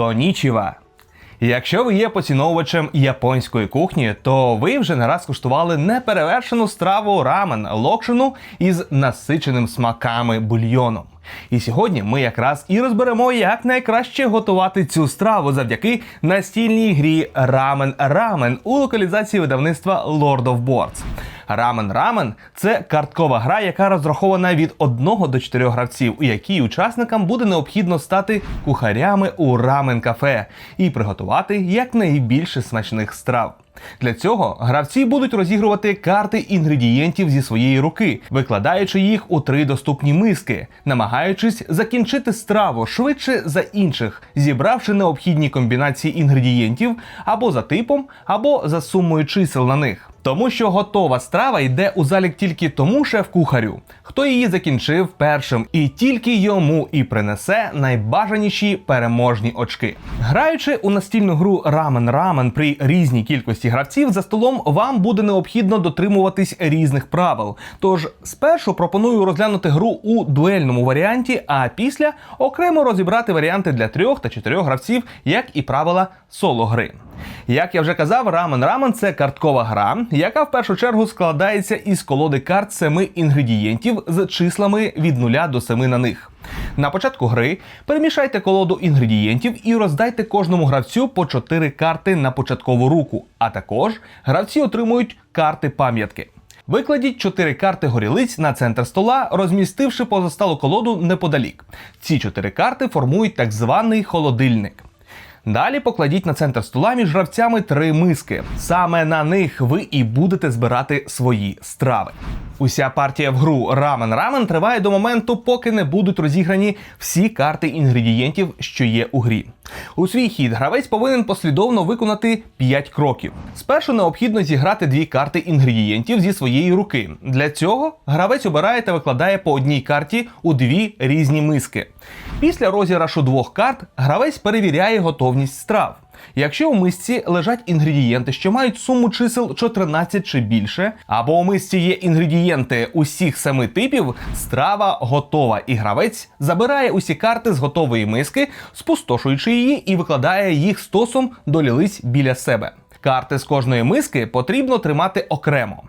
Конічіва! Якщо ви є поціновувачем японської кухні, то ви вже не раз куштували неперевершену страву рамен локшину із насиченим смаками бульйоном. І сьогодні ми якраз і розберемо, як найкраще готувати цю страву завдяки настільній грі Рамен Рамен у локалізації видавництва Lord of Boards. Рамен Рамен це карткова гра, яка розрахована від 1 до 4 гравців, у якій учасникам буде необхідно стати кухарями у рамен кафе і приготувати якнайбільше смачних страв. Для цього гравці будуть розігрувати карти інгредієнтів зі своєї руки, викладаючи їх у три доступні миски, намагаючись закінчити страву швидше за інших, зібравши необхідні комбінації інгредієнтів або за типом, або за сумою чисел на них. Тому що готова страва йде у залік тільки тому шеф-кухарю, хто її закінчив першим, і тільки йому і принесе найбажаніші переможні очки. Граючи у настільну гру Рамен Рамен при різній кількості гравців, за столом вам буде необхідно дотримуватись різних правил. Тож спершу пропоную розглянути гру у дуельному варіанті, а після окремо розібрати варіанти для трьох та чотирьох гравців, як і правила соло гри. Як я вже казав, рамен рамен це карткова гра, яка в першу чергу складається із колоди карт семи інгредієнтів з числами від 0 до 7 на них. На початку гри перемішайте колоду інгредієнтів і роздайте кожному гравцю по 4 карти на початкову руку. А також гравці отримують карти пам'ятки. Викладіть 4 карти горілиць на центр стола, розмістивши позасталу колоду неподалік. Ці 4 карти формують так званий холодильник. Далі покладіть на центр стола між гравцями три миски. Саме на них ви і будете збирати свої страви. Уся партія в гру Рамен Рамен триває до моменту, поки не будуть розіграні всі карти інгредієнтів, що є у грі. У свій хід гравець повинен послідовно виконати 5 кроків. Спершу необхідно зіграти дві карти інгредієнтів зі своєї руки. Для цього гравець обирає та викладає по одній карті у дві різні миски. Після розіграшу двох карт гравець перевіряє готовність страв. Якщо у мисці лежать інгредієнти, що мають суму чисел 14 чи більше, або у мисці є інгредієнти усіх семи типів, страва готова, і гравець забирає усі карти з готової миски, спустошуючи її і викладає їх стосом до лілиць біля себе. Карти з кожної миски потрібно тримати окремо.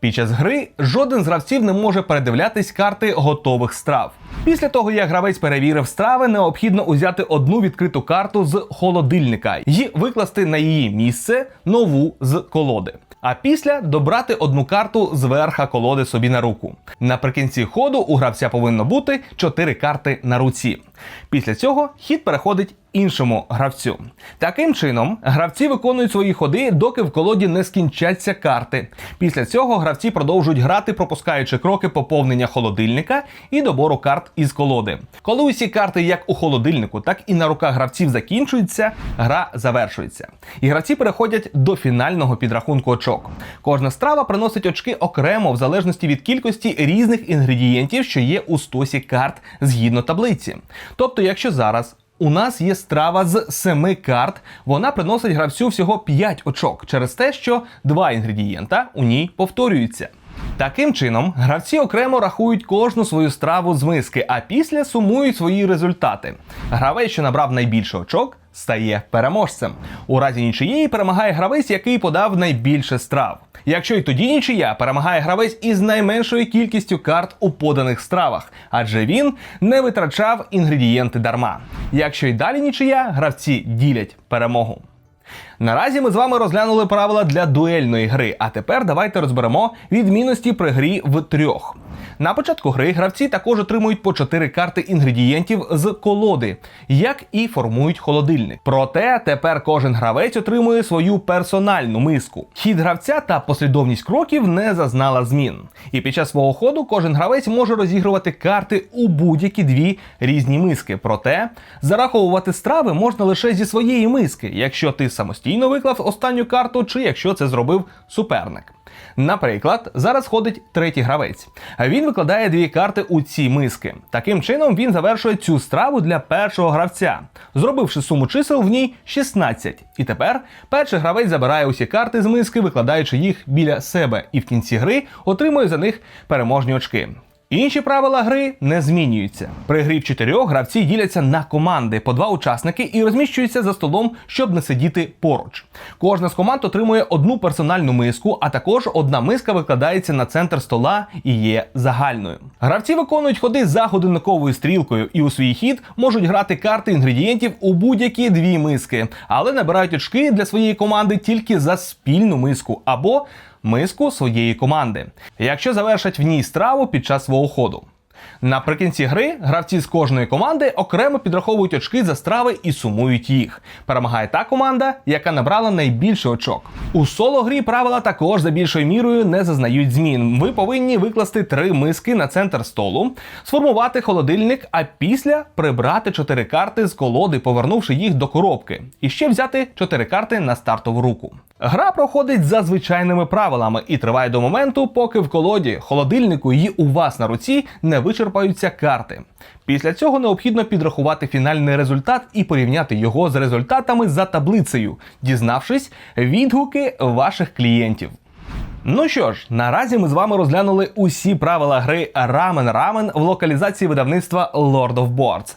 Під час гри жоден з гравців не може передивлятись карти готових страв. Після того, як гравець перевірив страви, необхідно узяти одну відкриту карту з холодильника і викласти на її місце нову з колоди. А після добрати одну карту з верха колоди собі на руку. Наприкінці ходу у гравця повинно бути 4 карти на руці. Після цього хід переходить іншому гравцю. Таким чином, гравці виконують свої ходи, доки в колоді не скінчаться карти. Після цього гравці продовжують грати, пропускаючи кроки поповнення холодильника і добору карт із колоди. Коли усі карти, як у холодильнику, так і на руках гравців закінчуються, гра завершується. І гравці переходять до фінального підрахунку очок. Кожна страва приносить очки окремо в залежності від кількості різних інгредієнтів, що є у стосі карт згідно таблиці. Тобто, якщо зараз у нас є страва з семи карт, вона приносить гравцю всього 5 очок через те, що два інгредієнта у ній повторюються. Таким чином, гравці окремо рахують кожну свою страву з миски, а після сумують свої результати. Гравець, що набрав найбільше очок, стає переможцем. У разі нічиєї перемагає гравець, який подав найбільше страв. Якщо й тоді нічия, перемагає гравець із найменшою кількістю карт у поданих стравах, адже він не витрачав інгредієнти дарма. Якщо й далі нічия, гравці ділять перемогу. Наразі ми з вами розглянули правила для дуельної гри, а тепер давайте розберемо відмінності при грі в трьох. На початку гри гравці також отримують по 4 карти інгредієнтів з колоди, як і формують холодильник. Проте тепер кожен гравець отримує свою персональну миску. Хід гравця та послідовність кроків не зазнала змін. І під час свого ходу кожен гравець може розігрувати карти у будь-які дві різні миски. Проте зараховувати страви можна лише зі своєї миски, якщо ти самостійно виклав останню карту, чи якщо це зробив суперник. Наприклад, зараз ходить третій гравець. Він викладає дві карти у ці миски. Таким чином він завершує цю страву для першого гравця, зробивши суму чисел в ній 16. І тепер перший гравець забирає усі карти з миски, викладаючи їх біля себе, і в кінці гри отримує за них переможні очки. Інші правила гри не змінюються. При грі в чотирьох гравці діляться на команди по два учасники і розміщуються за столом, щоб не сидіти поруч. Кожна з команд отримує одну персональну миску, а також одна миска викладається на центр стола і є загальною. Гравці виконують ходи за годинниковою стрілкою і у свій хід можуть грати карти інгредієнтів у будь-які дві миски, але набирають очки для своєї команди тільки за спільну миску або миску своєї команди, якщо завершать в ній страву під час свого ходу. Наприкінці гри гравці з кожної команди окремо підраховують очки за страви і сумують їх. Перемагає та команда, яка набрала найбільше очок. У соло грі правила також за більшою мірою не зазнають змін. Ви повинні викласти три миски на центр столу, сформувати холодильник, а після прибрати чотири карти з колоди, повернувши їх до коробки, і ще взяти чотири карти на стартову руку. Гра проходить за звичайними правилами і триває до моменту, поки в колоді, холодильнику і у вас на руці не вичерпаються карти. Після цього необхідно підрахувати фінальний результат і порівняти його з результатами за таблицею, дізнавшись відгуки ваших клієнтів. Ну що ж, наразі ми з вами розглянули усі правила гри Рамен Рамен в локалізації видавництва Lord of Boards.